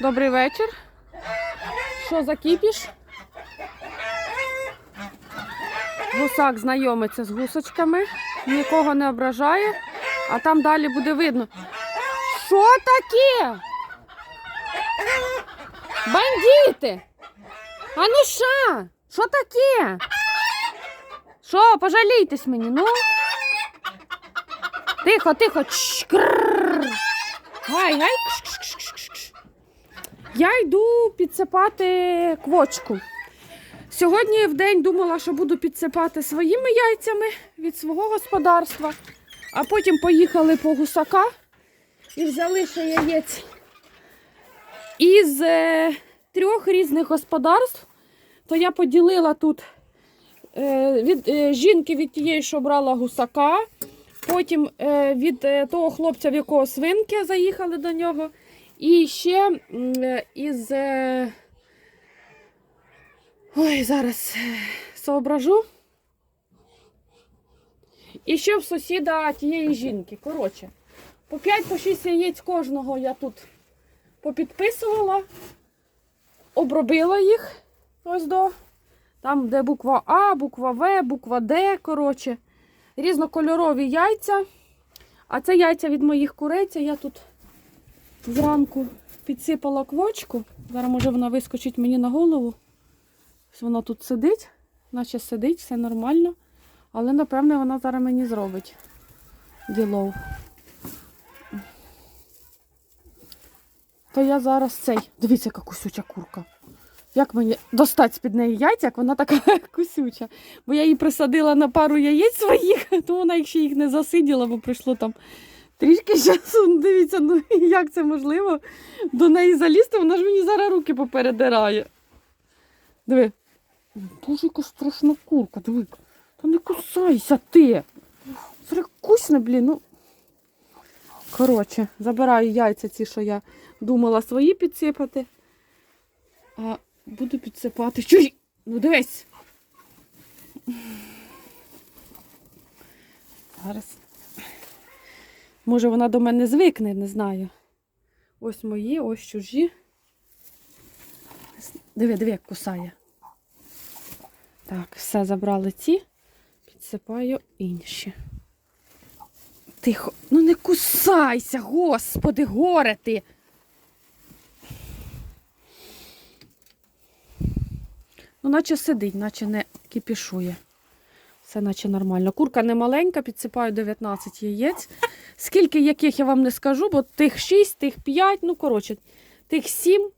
Добрий вечір. Що за кіпіш? Гусак знайомиться з гусочками, нікого не ображає, а там далі буде видно. Що таке? Бандити! А ну що? Що таке? Що, пожалійтесь мені, ну? Тихо, тихо. Чш, крррр. Гай, гай. Я йду підсипати квочку. Сьогодні в день думала, що буду підсипати своїми яйцями від свого господарства, а потім поїхали по гусака і взяли ще яєць із е, трьох різних господарств. То я поділила тут е, від е, жінки від тієї, що брала гусака. Потім від того хлопця, в якого свинки заїхали до нього. І ще е, із. Е... Ой, зараз е, соображу. І ще в сусіда тієї жінки. Коротше, по 5-6 яєць кожного я тут попідписувала, обробила їх. Ось до. Там, де буква А, буква В, буква Д. Коротше різнокольорові яйця. А це яйця від моїх курей. Я тут зранку підсипала квочку. Зараз, може, вона вискочить мені на голову. Ось вона тут сидить, наче сидить, все нормально. Але, напевне, вона зараз мені зробить ділов. То я зараз цей. Дивіться, яка кусюча курка. Як мені достати з-під неї яйця, як вона така кусюча. Бо я її присадила на пару яєць своїх, то вона ще їх не засиділа, бо пройшло там трішки часу. Ну, Дивіться, ну як це можливо до неї залізти, вона ж мені зараз руки попередирає. Диви. Боже, яка страшна курка, диви. Та не кусайся ти. Фрикусне, блін. ну. Коротше, забираю яйця ці, що я думала свої підсипати. А буду підсипати. Чуй! Ну дивись. Зараз. Може вона до мене звикне, не знаю. Ось мої, ось чужі. Диви, диви, як кусає. Так, все забрали ці, підсипаю інші. Тихо, ну не кусайся, господи, горе ти. Ну, наче сидить, наче не кипішує. Все наче нормально. Курка не маленька, підсипаю 19 яєць. Скільки яких я вам не скажу, бо тих 6, тих 5, ну коротше, тих 7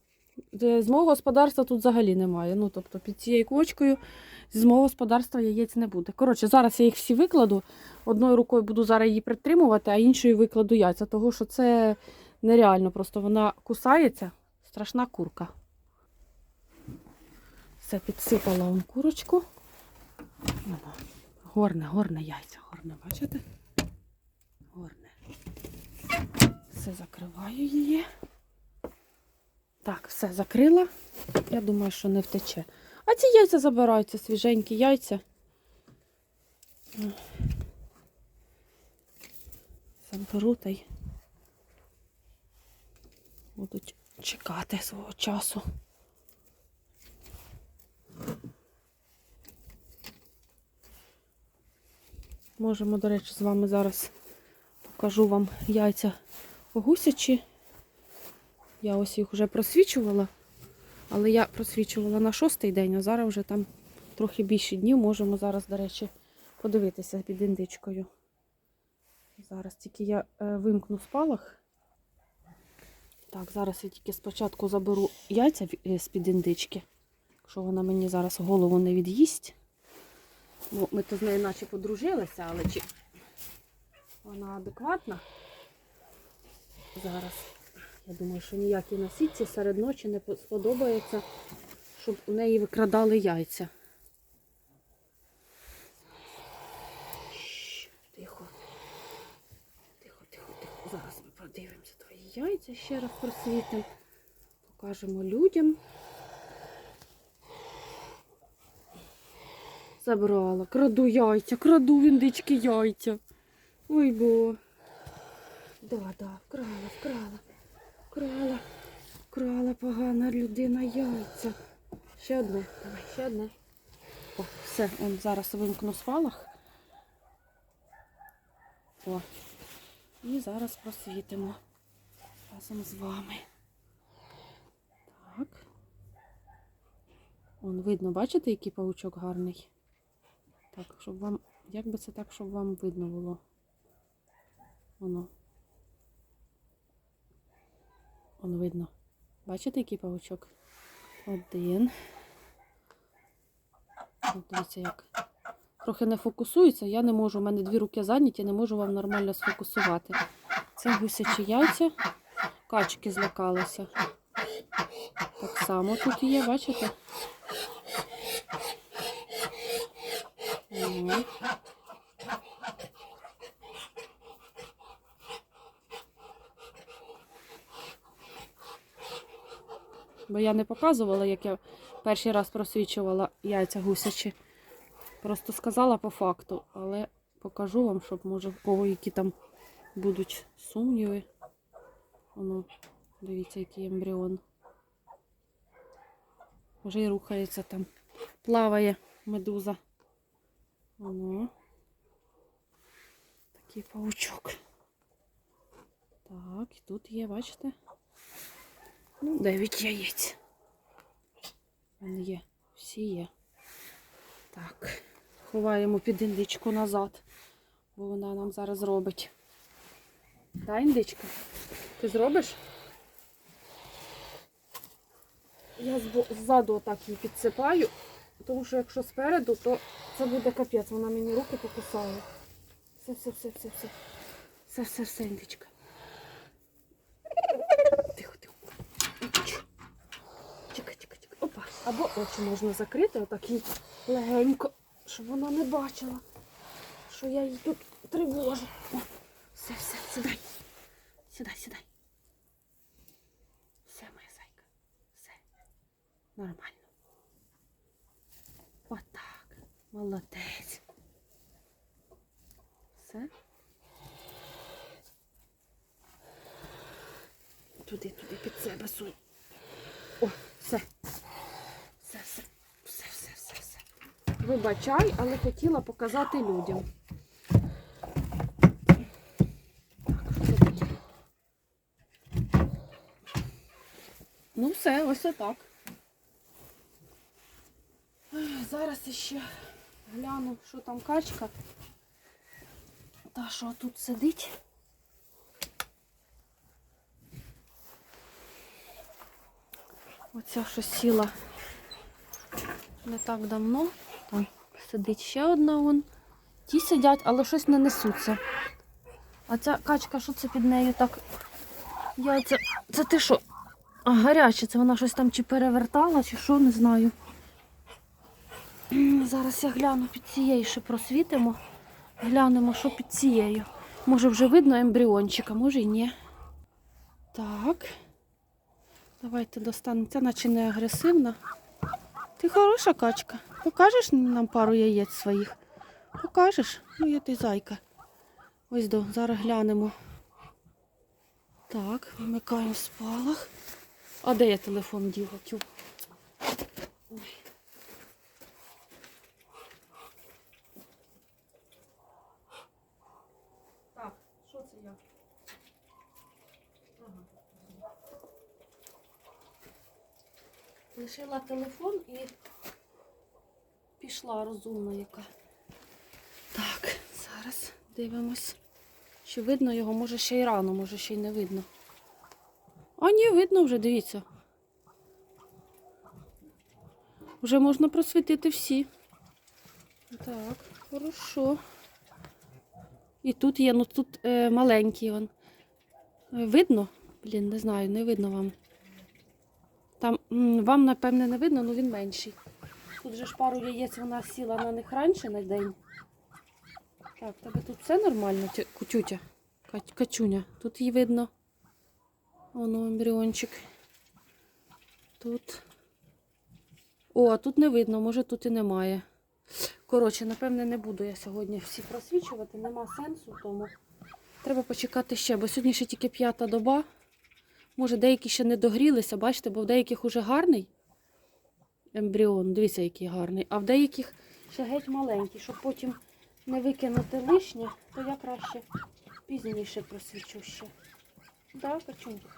з мого господарства тут взагалі немає. Ну, тобто під цією квочкою з мого господарства яєць не буде. Коротше, зараз я їх всі викладу. Одною рукою буду зараз її притримувати, а іншою викладу яйця, тому що це нереально. Просто вона кусається, страшна курка. Все, підсипала он курочку. Воно. Горне, горне яйця, горне, бачите? Горне. Все, закриваю її. Так, все закрила. Я думаю, що не втече. А ці яйця забираються, свіженькі яйця. Заберу та й будуть чекати свого часу. Можемо, до речі, з вами зараз покажу вам яйця гусячі. Я ось їх вже просвічувала, але я просвічувала на шостий день, а зараз вже там трохи більше днів. Можемо зараз, до речі, подивитися під індичкою. Зараз тільки я е, вимкну спалах. Так, зараз я тільки спочатку заберу яйця е, з-під індички, якщо вона мені зараз голову не від'їсть. Бо ми то з нею наче подружилися, але чи вона адекватна? Зараз. Я думаю, що ніякій насідці серед ночі не сподобається, щоб у неї викрадали яйця. Тихо. Тихо, тихо, тихо. Зараз ми подивимося твої яйця ще раз просвітимо. Покажемо людям. Забрала. Краду яйця, краду індички яйця. Ой бо. Да, да, вкрала, вкрала, вкрала, вкрала, погана людина яйця. Ще одне. Давай, ще одне. О, все, он зараз вимкну спалах. О. І зараз просвітимо разом з вами. Так. Он видно, бачите, який паучок гарний? Так, щоб вам. Як би це так, щоб вам видно було? Воно. Он видно. Бачите, який паучок? Один. Дивіться, як. Трохи не фокусується, я не можу, у мене дві руки зайняті, не можу вам нормально сфокусувати. Це гусячі яйця. Качки злякалися. Так само тут є, бачите? Ага. Бо я не показувала, як я перший раз просвічувала яйця гусячі. Просто сказала по факту, але покажу вам, щоб може в кого які там будуть сумніви. Воно, дивіться, який ембріон. Вже і рухається там. Плаває медуза. Воно. Такий паучок. Так, і тут є, бачите? Ну, 9 яєць. Вони є. Всі є. Так. Ховаємо під індичку назад, бо вона нам зараз робить. Да, індичка? Ти зробиш? Я ззаду отак її підсипаю, тому що якщо спереду, то це буде капець. Вона мені руки покусає. Все, все, все, все, все. Все, все, все, індичка. Тихо, тихо. Чекай, чекай, чекай. Опа. Або очі можна закрити, отак їй легенько, щоб вона не бачила, що я її тут тривожу. О, все, все, сідай. Сідай, сідай. Все, моя зайка. Все. Нормально. Отак. Молодець. Все. Туди, туди, під себе сунь. О, все. Все, все, все, все, все, все. Вибачай, але хотіла показати людям. Ну, все, ось отак. Зараз іще гляну, що там качка. Та, що тут сидить. Оця що сіла не так давно. Там сидить ще одна вон. Ті сидять, але щось не несуться. А ця качка, що це під нею так? Яйця. Це ти що? А, гаряче, це вона щось там чи перевертала, чи що, не знаю. Зараз я гляну під цією, ще просвітимо. Глянемо, що під цією. Може вже видно ембріончика, може і ні. Так. Давайте достанемо. Ця наче не агресивна. Ти хороша качка. Покажеш нам пару яєць своїх? Покажеш? Ну, я ти зайка. Ось до, зараз глянемо. Так, вмикаємо спалах. А де я телефон діла? Ой. Що я? Ага. Лишила телефон і пішла розумна яка. Так, зараз дивимось. Чи видно його, може ще й рано, може ще й не видно. А ні, видно вже, дивіться. Вже можна просвітити всі. Так, хорошо. І тут є, ну тут е, маленький він. Е, Видно? Блін, не знаю, не видно вам. Там вам, напевне, не видно, але він менший. Тут же ж пару яєць вона сіла на них раніше на день. Так, тебе тут все нормально, тю- кутютя, качуня. Тут її видно. Воно ембріончик. Тут. О, а тут не видно, може тут і немає. Коротше, напевне, не буду я сьогодні всі просвічувати, нема сенсу, тому треба почекати ще, бо сьогодні ще тільки п'ята доба. Може, деякі ще не догрілися, бачите, бо в деяких уже гарний ембріон. Дивіться, який гарний. А в деяких ще геть маленький, щоб потім не викинути лишнє, то я краще пізніше просвічу ще. Так, Качунька?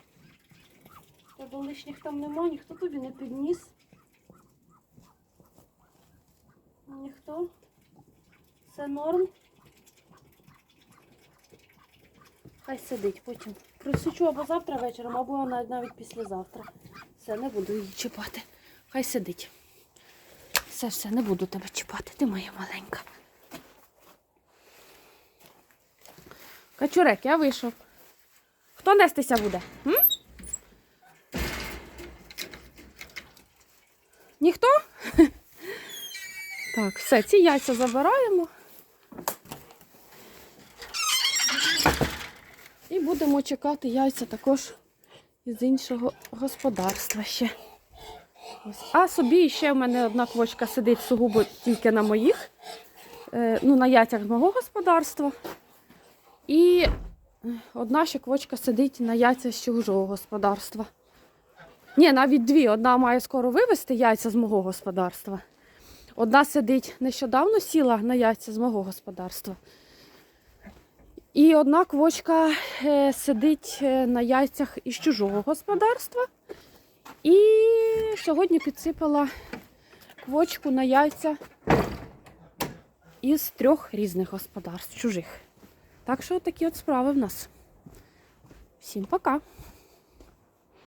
Тебе лишніх там нема, ніхто тобі не підніс. Ніхто. Все норм. Хай сидить потім. Просвічу або завтра вечором, або навіть, навіть післязавтра. Все, не буду її чіпати. Хай сидить. Все, все, не буду тебе чіпати. Ти моя маленька. Качурек, я вийшов. Хто нестися буде? М? Ніхто? Так, все, ці яйця забираємо. І будемо чекати яйця також із іншого господарства ще. Ось. А собі ще в мене одна квочка сидить сугубо тільки на моїх, е, ну, на яйцях з мого господарства. І одна ще квочка сидить на яйцях з чужого господарства. Ні, навіть дві. Одна має скоро вивезти яйця з мого господарства. Одна сидить нещодавно сіла на яйця з мого господарства. І одна квочка е, сидить е, на яйцях із чужого господарства. І сьогодні підсипала квочку на яйця із трьох різних господарств чужих. Так що такі от справи в нас. Всім пока!